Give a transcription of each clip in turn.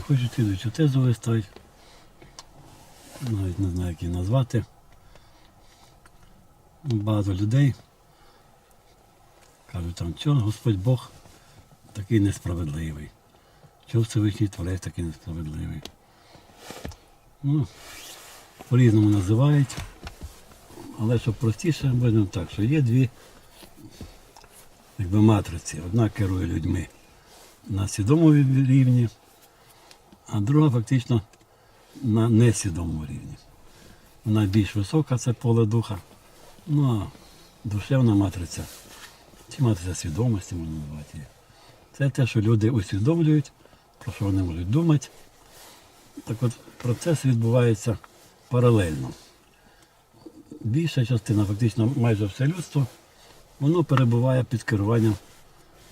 хочуть слідуючу тезу виставити. Навіть не знаю, як її назвати. Багато людей кажуть там, що Господь Бог такий несправедливий. Чого Всевишній Творець такий несправедливий. Ну, по-різному називають. Але щоб простіше, будемо так, що є дві якби, матриці. Одна керує людьми на свідомому рівні, а друга фактично на несвідомому рівні. Вона більш висока, це поле духа. Ну а душевна матриця, чи матриця свідомості можна назвати її. Це те, що люди усвідомлюють, про що вони можуть думати. Так от процес відбувається паралельно. Більша частина, фактично майже все людство, воно перебуває під керуванням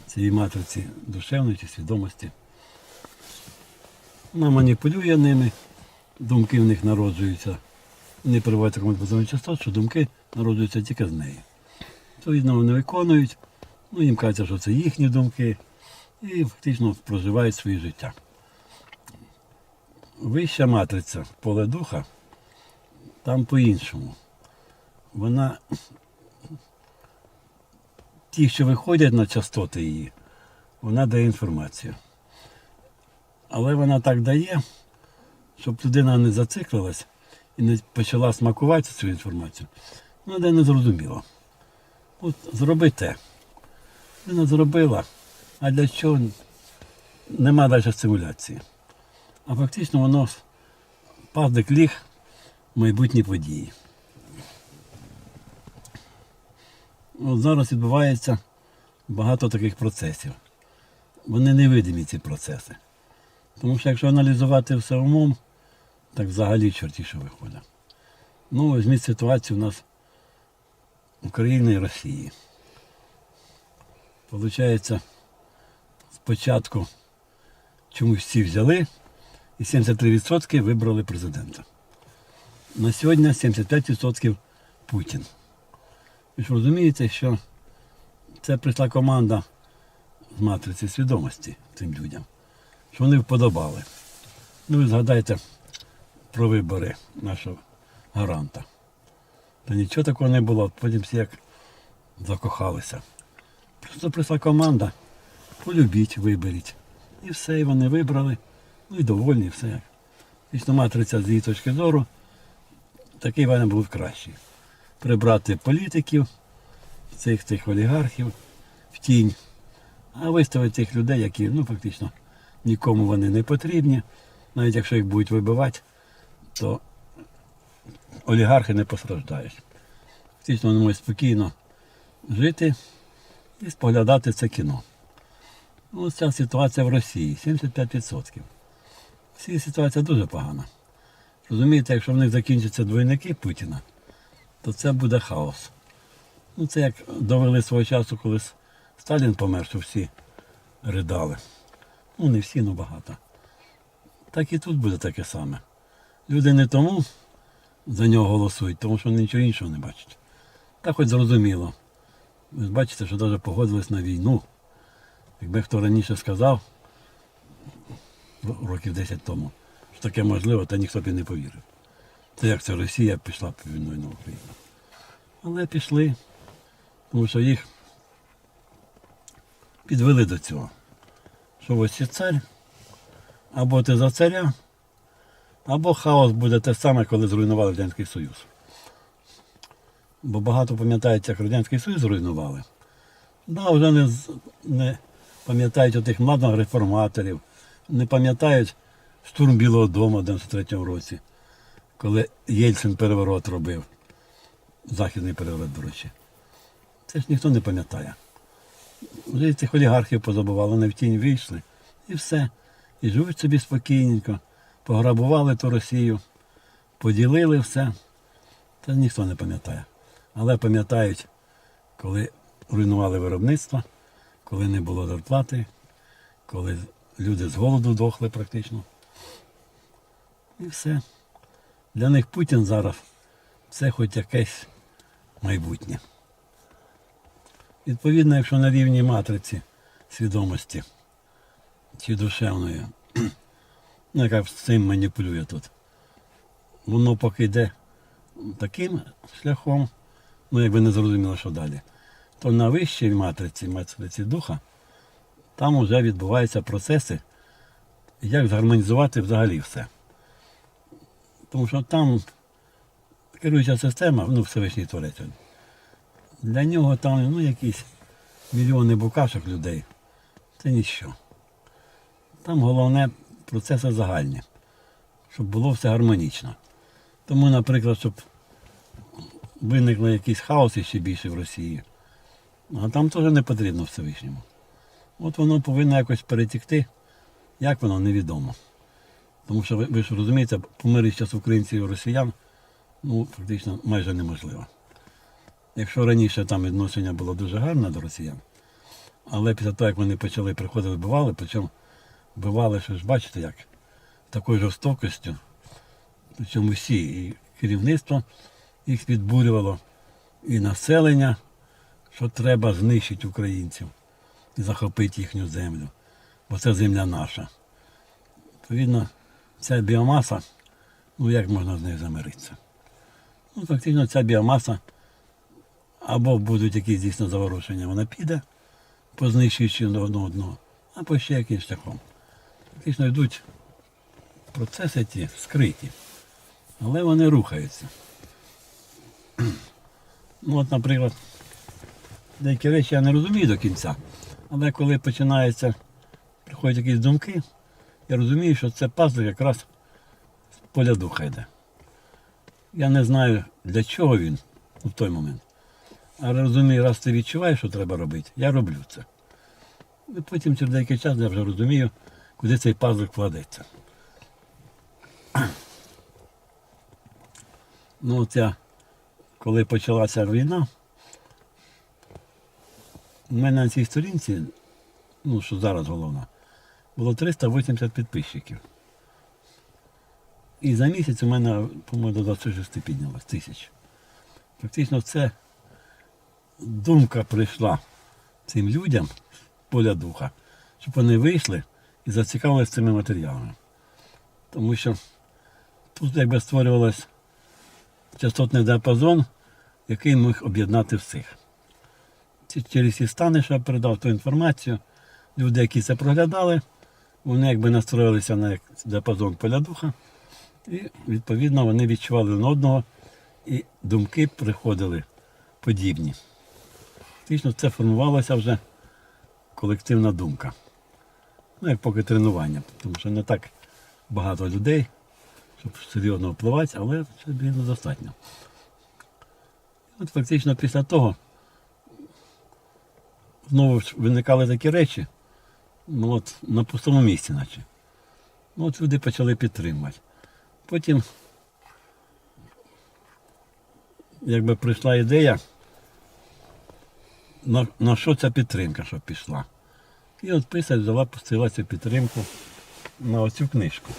цієї матриці душевної чи свідомості. Вона маніпулює ними, думки в них народжуються. Вони перебувають такому позовній частот, що думки народжуються тільки з неї. Відповідно, вони виконують, ну їм кажеться, що це їхні думки, і фактично проживають своє життя. Вища матриця, поле духа, там по-іншому. Вона ті, що виходять на частоти її, вона дає інформацію. Але вона так дає, щоб людина не зациклилась і не почала смакувати цю інформацію. Вона дає незрозуміло. От зроби те. Вона зробила, а для чого нема далі стимуляції. А фактично воно пазник ліг в майбутні події. От зараз відбувається багато таких процесів. Вони невидимі ці процеси. Тому що якщо аналізувати все умом, так взагалі чорті що виходить. Ну, візьміть ситуацію у нас України і Росії. Получається, спочатку чомусь всі взяли і 73% вибрали президента. На сьогодні 75% Путін. Ви ж розумієте, що це прийшла команда з матриці свідомості цим людям, що вони вподобали. Ну, ви згадайте про вибори нашого гаранта. Та нічого такого не було, потім всі як закохалися. Просто прийшла команда, полюбіть, виберіть. І все, і вони вибрали. Ну і довольні, все. Фактично матриця з її точки зору, такий варіант був кращий. Прибрати політиків, цих цих олігархів в тінь, а виставити тих людей, які ну, фактично нікому вони не потрібні. Навіть якщо їх будуть вибивати, то олігархи не постраждають. Фактично вони можуть спокійно жити і споглядати це кіно. Ну, ця ситуація в Росії 75%. Всі ситуація дуже погана. Розумієте, якщо в них закінчаться двойники Путіна, то це буде хаос. Ну, це як довели свого часу, коли Сталін помер, що всі ридали. Ну, не всі, але багато. Так і тут буде таке саме. Люди не тому за нього голосують, тому що вони нічого іншого не бачать. Так хоч зрозуміло. Ви ж бачите, що навіть погодились на війну. Якби хто раніше сказав, років 10 тому, що таке можливо, то ніхто б і не повірив. Це як це Росія пішла б війною на Україну. Але пішли, тому що їх підвели до цього. Що ось є цар, або ти за царя, або хаос буде те саме, коли зруйнували Радянський Союз. Бо багато пам'ятають, як Радянський Союз зруйнували. Да, вже не, не пам'ятають отих младних реформаторів, не пам'ятають штурм Білого Дому в 93-му році, коли Єльцин переворот робив. Західний переворот, до речі. Це ж ніхто не пам'ятає. Вже цих олігархів позабували, вони в тінь вийшли. І все. І живуть собі спокійненько. Пограбували ту Росію, поділили все. Це ніхто не пам'ятає. Але пам'ятають, коли руйнували виробництво, коли не було зарплати, коли люди з голоду дохли практично. І все. Для них Путін зараз це хоч якесь майбутнє. Відповідно, якщо на рівні матриці свідомості чи душевної ну, яка цим маніпулює тут. Воно поки йде таким шляхом, ну якби не зрозуміло, що далі, то на вищій матриці, матриці духа, там вже відбуваються процеси, як згармонізувати взагалі все. Тому що там керуюча система, ну Всевишній Творець. Для нього там ну, якісь мільйони букашок людей. Це ніщо. Там головне процеси загальні, щоб було все гармонічно. Тому, наприклад, щоб виникло якийсь хаос іще більше в Росії, а там теж не потрібно Всевишньому. От воно повинно якось перетікти, як воно невідомо. Тому що ви, ж розумієте, помирити зараз українців і росіян ну, фактично майже неможливо. Якщо раніше там відношення було дуже гарне до росіян, але після того, як вони почали приходити, вбивали, причому вбивали, що ж бачите, як такою жорстокістю, причому всі, і керівництво їх підбурювало, і населення, що треба знищити українців і захопити їхню землю, бо це земля наша. Відповідно, ця біомаса, ну як можна з нею замиритися? Ну, фактично, ця біомаса або будуть якісь дійсно заворушення, вона піде, познищуючи одного одного, або ще якимось шляхом. Фактично йдуть процеси ті скриті, але вони рухаються. Ну, от, наприклад, деякі речі я не розумію до кінця, але коли починається, приходять якісь думки, я розумію, що це пазл якраз з поля духа йде. Я не знаю, для чого він в той момент. Розумію, раз ти відчуваєш, що треба робити, я роблю це. І потім через деякий час я вже розумію, куди цей пазл кладеться. Ну, от я, коли почалася війна, у мене на цій сторінці, ну, що зараз головна, було 380 підписчиків. І за місяць у мене, по-моєму, до 26 піднялось тисяч. Фактично це думка прийшла цим людям поля духа, щоб вони вийшли і зацікавилися цими матеріалами. Тому що тут якби створювалось частотний діапазон, який міг об'єднати всіх. Через ці стани, що я передав ту інформацію, люди, які це проглядали, вони якби настроїлися на діапазон поля духа, і відповідно вони відчували один одного, і думки приходили подібні. Фактично це формувалася вже колективна думка. Ну, як поки тренування, тому що не так багато людей, щоб серйозно впливати, але це було достатньо. От фактично після того знову ж виникали такі речі, ну от на пустому місці, наче. Ну, от люди почали підтримувати. Потім, якби прийшла ідея, на, на що ця підтримка, щоб пішла. І от писар взяла, пустила цю підтримку на оцю книжку.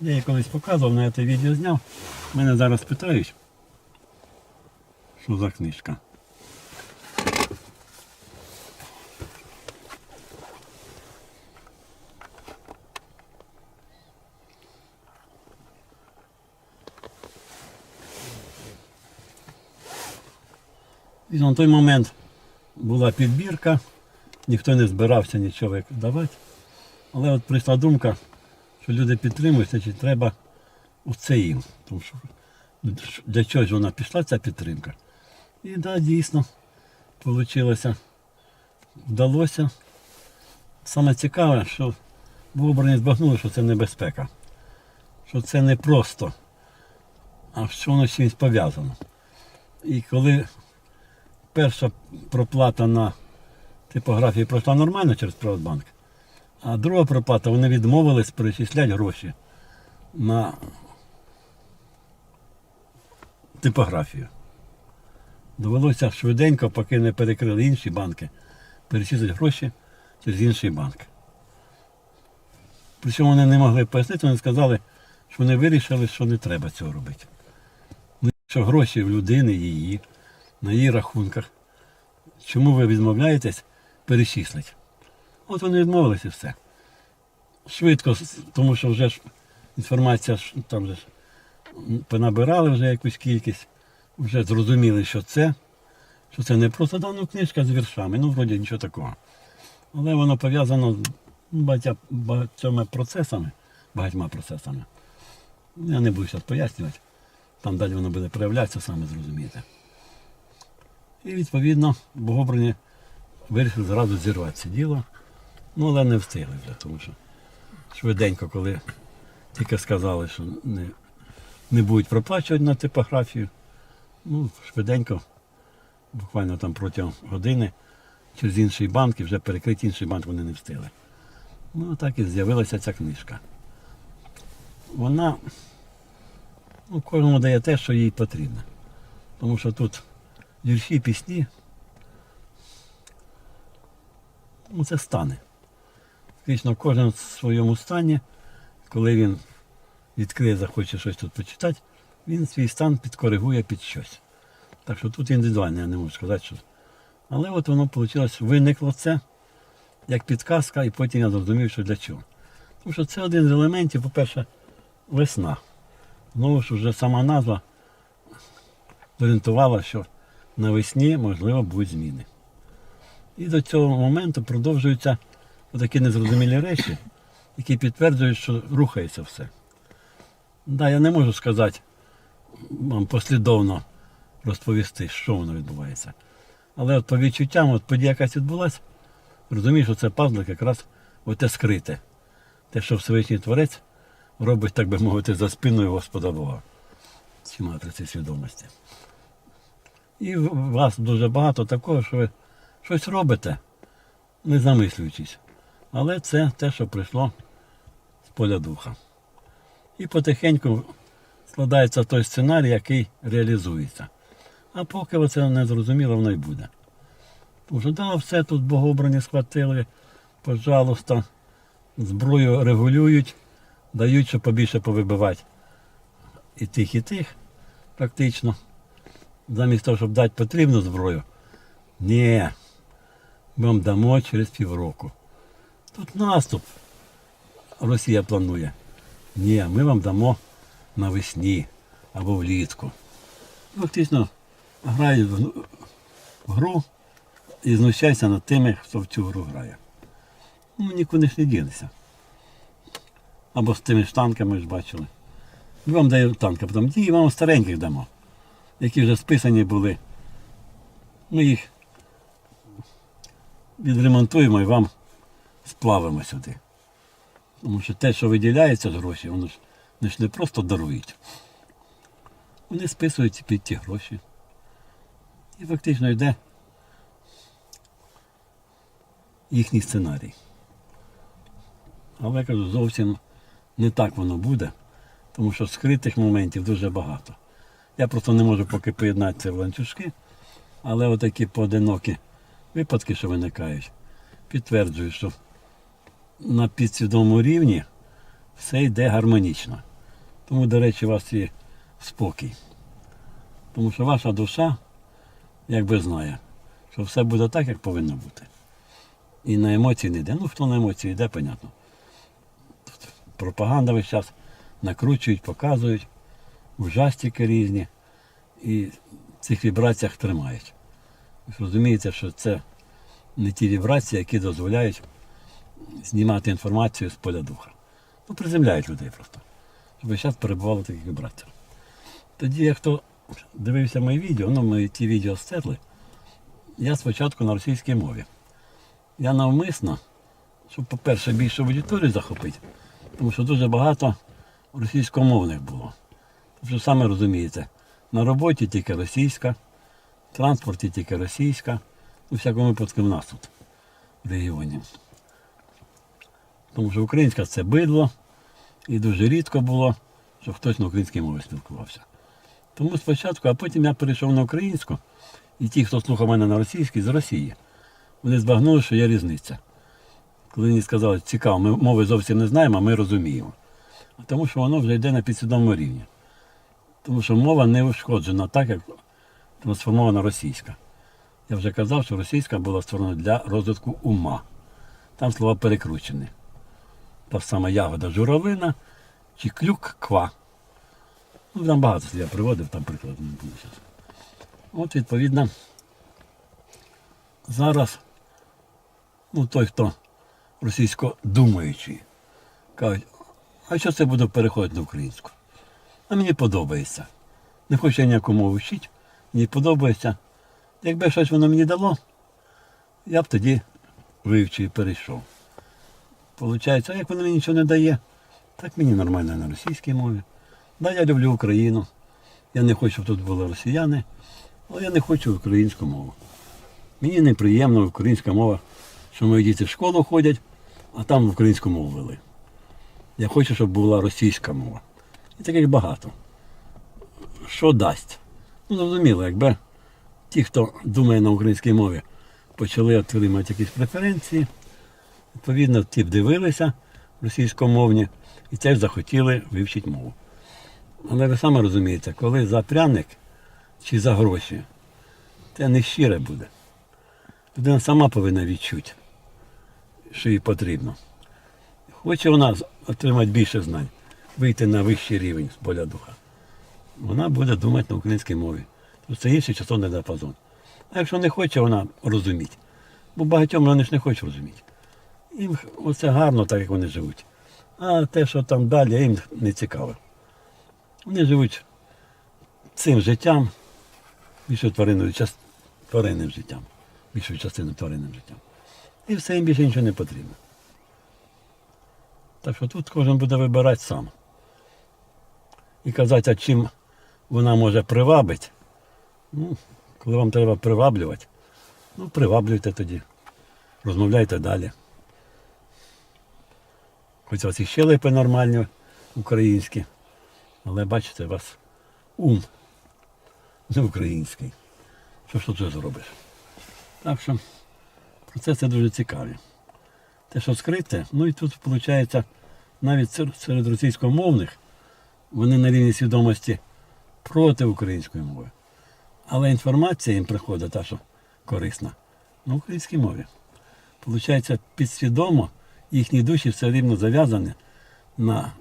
Я її колись показував, на це відео зняв. Мене зараз питають, що за книжка. І на той момент була підбірка, ніхто не збирався нічого давати. Але от прийшла думка, що люди підтримують, значить треба оце їм. Тому що для чого ж вона пішла, ця підтримка. І так, да, дійсно, вийшло, вдалося. Саме цікаве, що в обрані збагнули, що це небезпека. Що це не просто, а що воно з чимось пов'язано. І коли перша проплата на типографії пройшла нормально через Приватбанк, а друга проплата вони відмовились перечисляти гроші на типографію. Довелося швиденько, поки не перекрили інші банки, перечислити гроші через інший банк. Причому вони не могли пояснити, вони сказали, що вони вирішили, що не треба цього робити. Що гроші в людини її, на її рахунках. Чому ви відмовляєтесь перечислити? От вони відмовилися все. швидко, тому що вже ж інформація там же ж понабирали вже якусь кількість, вже зрозуміли, що це, що це не просто давно книжка з віршами, ну вроді нічого такого. Але воно пов'язано з багатя- багатьма процесами, багатьма процесами. Я не буду зараз пояснювати. Там далі воно буде проявлятися, саме зрозумієте. І відповідно богобрані вирішили зразу зірвати це діло. Ну, але не встигли вже, тому що швиденько, коли тільки сказали, що не, не будуть проплачувати на типографію, ну, швиденько, буквально там протягом години, через інший банк, і вже перекрити інший банк вони не встигли. Ну, так і з'явилася ця книжка. Вона ну, кожному дає те, що їй потрібно. Тому що тут вірші, пісні, ну, це стане. Фактично, в своєму стані, коли він відкриє, захоче щось тут почитати, він свій стан підкоригує під щось. Так що тут індивідуально, я не можу сказати, що. Але от воно вийшло, виникло це як підказка, і потім я зрозумів, що для чого. Тому що це один з елементів, по-перше, весна. Знову ж вже сама назва зорієнтувала, що навесні, можливо, будуть зміни. І до цього моменту продовжуються такі незрозумілі речі, які підтверджують, що рухається все. Да, я не можу сказати вам послідовно розповісти, що воно відбувається. Але от по відчуттям, от подія якась відбулася, розумієш, що це пазлик якраз оте скрите. Те, що Всевишній Творець робить, так би мовити, за спиною Господа Бога. Ці матриці свідомості. І вас дуже багато такого, що ви щось робите, не замислюючись. Але це те, що прийшло з поля духа. І потихеньку складається той сценарій, який реалізується. А поки це не зрозуміло, воно й буде. Тому да, все тут богообрані схватили, пожалуйста, зброю регулюють, дають, щоб побільше повибивати. І тих, і тих, практично. Замість того, щоб дати потрібну зброю. Ні, ми вам дамо через півроку. Тут наступ. Росія планує. Ні, ми вам дамо навесні або влітку. Фактично грають в в гру і знущаються над тими, хто в цю гру грає. Ну, нікуди ж не ділися. Або з тими ж танками ж бачили. Ми вам даємо танки, потім ті вам стареньких дамо, які вже списані були. Ми їх відремонтуємо і вам сплавимо сюди. Тому що те, що виділяється з гроші, воно ж, вони ж не просто дарують. Вони списують під ті гроші. І фактично йде їхній сценарій. Але я кажу, зовсім не так воно буде, тому що скритих моментів дуже багато. Я просто не можу поки поєднати це в ланцюжки, але отакі поодинокі випадки, що виникають, підтверджують, що на підсвідомому рівні все йде гармонічно. Тому, до речі, у вас є спокій. Тому що ваша душа якби знає, що все буде так, як повинно бути. І на емоції не йде. Ну, хто на емоції йде, понятно. Пропаганда весь час накручують, показують, ужастики різні. І в цих вібраціях тримають. Розумієте, що це не ті вібрації, які дозволяють знімати інформацію з поля духа. Ну, приземляють людей просто. Щоб час перебували в таких вібраціях. Тоді, як хто дивився мої відео, ну ми ті відео стерли, я спочатку на російській мові. Я навмисно, щоб, по-перше, більше аудиторію захопити, тому що дуже багато російськомовних було. Тобто, саме розумієте, на роботі тільки російська, в транспорті тільки російська, у всякому випадку в нас тут, в регіоні. Тому що українська це бидло, і дуже рідко було, щоб хтось на українській мові спілкувався. Тому спочатку, а потім я перейшов на українську, і ті, хто слухав мене на російській, з Росії, вони збагнули, що є різниця. Коли мені сказали, цікаво, ми мови зовсім не знаємо, а ми розуміємо. Тому що воно вже йде на підсвідомому рівні. Тому що мова не ушкоджена так, як трансформована російська. Я вже казав, що російська була створена для розвитку ума. Там слова перекручені. та сама ягода журавлина чи клюк ква. Ну, там багато я приводив, там приклад не буду зараз. От відповідно, зараз ну, той, хто російсько-думаючий, кажуть, а що це буду переходити на українську? А мені подобається. Не хочу я ніяку мову вчити, мені подобається. Якби щось воно мені дало, я б тоді вивчив і перейшов. Получається, як воно мені нічого не дає, так мені нормально на російській мові. Да, я люблю Україну. Я не хочу, щоб тут були росіяни, але я не хочу українську мову. Мені неприємно українська мова, що мої діти в школу ходять, а там українську мову вели. Я хочу, щоб була російська мова. І таких багато. Що дасть? Ну, зрозуміло, якби ті, хто думає на українській мові, почали отримати якісь преференції, відповідно, ті дивилися російськомовні і теж захотіли вивчити мову. Але ви самі розумієте, коли за пряник чи за гроші, це не щире буде. Людина сама повинна відчути, що їй потрібно. Хоче вона отримати більше знань, вийти на вищий рівень з поля духа. Вона буде думати на українській мові. То Це інший часовний диапазон. А якщо не хоче вона розуміти, бо багатьом вони ж не хочуть розуміти. Їм оце гарно, так як вони живуть. А те, що там далі, їм не цікаво. Вони живуть цим життям, більшою тваринною час, тваринним життям, більшою частиною тваринним життям. І все їм більше нічого не потрібно. Так що тут кожен буде вибирати сам. І казати, а чим вона може привабити. Ну, коли вам треба приваблювати, ну приваблюйте тоді. Розмовляйте далі. Хоч у вас і щелепи нормальні, українські, але бачите, у вас ум не український. Що ж тут зробиш? Так що процеси дуже цікаві. Те, що скрите, ну і тут виходить, навіть серед російськомовних вони на рівні свідомості проти української мови. Але інформація їм приходить та, що корисна, на українській мові. Получається, підсвідомо їхні душі все рівно зав'язані на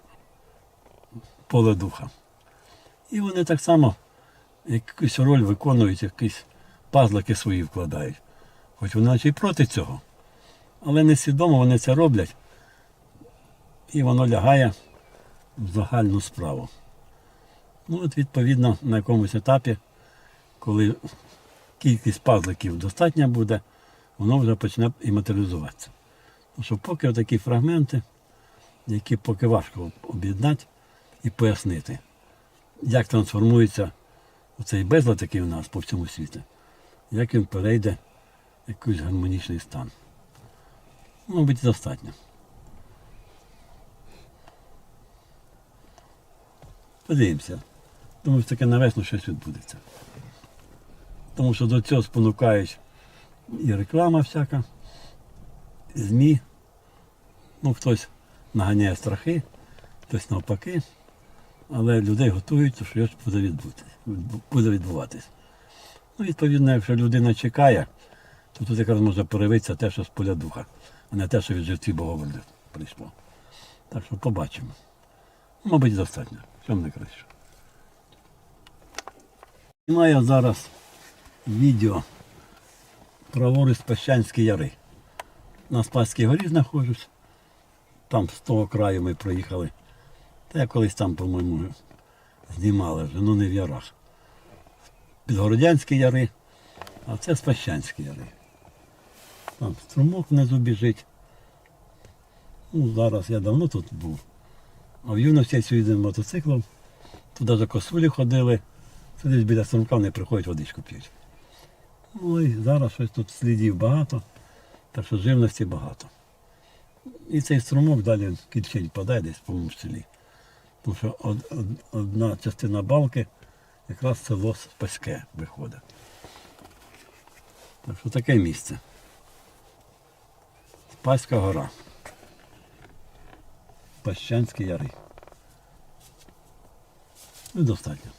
поле духа. І вони так само якусь роль виконують, якісь пазлики свої вкладають. Хоч вони наче й проти цього. Але несвідомо вони це роблять, і воно лягає в загальну справу. Ну, от, відповідно, на якомусь етапі, коли кількість пазликів достатня буде, воно вже почне і матеріалізуватися. Тому що поки такі фрагменти, які поки важко об'єднати і пояснити, як трансформується цей безлад, який у нас по всьому світі, як він перейде в якийсь гармонічний стан. Мабуть, достатньо. Подивимося. Думаю, що таке навесно щось відбудеться. Тому що до цього спонукають і реклама всяка, і ЗМІ. Ну, хтось наганяє страхи, хтось навпаки. Але людей готують, що щось буде відбуватись. Ну, відповідно, якщо людина чекає, то тут якраз може проявитися те, що з поля духа, а не те, що від живці Боговолі прийшло. Так що побачимо. Мабуть, достатньо. Чому не краще. Знімаю зараз відео праворуч Пещанські яри. На Спаській горі знаходжусь. Там з того краю ми проїхали. Та я колись там, по-моєму, знімали вже, ну не в ярах. Підгородянські яри, а це Спащанські яри. Там струмок внизу біжить. Ну, зараз я давно тут був. А в юності я їздив мотоциклом. Туди за косулі ходили. Це десь біля струмка вони приходять водичку п'ють. Ну і зараз щось тут слідів багато, так що живності багато. І цей струмок далі кільчень падає десь по селі. Тому що од- од- одна частина балки якраз село Спаське виходить. Так що таке місце. Спаська гора. Пащанські яри. Ну, достатньо.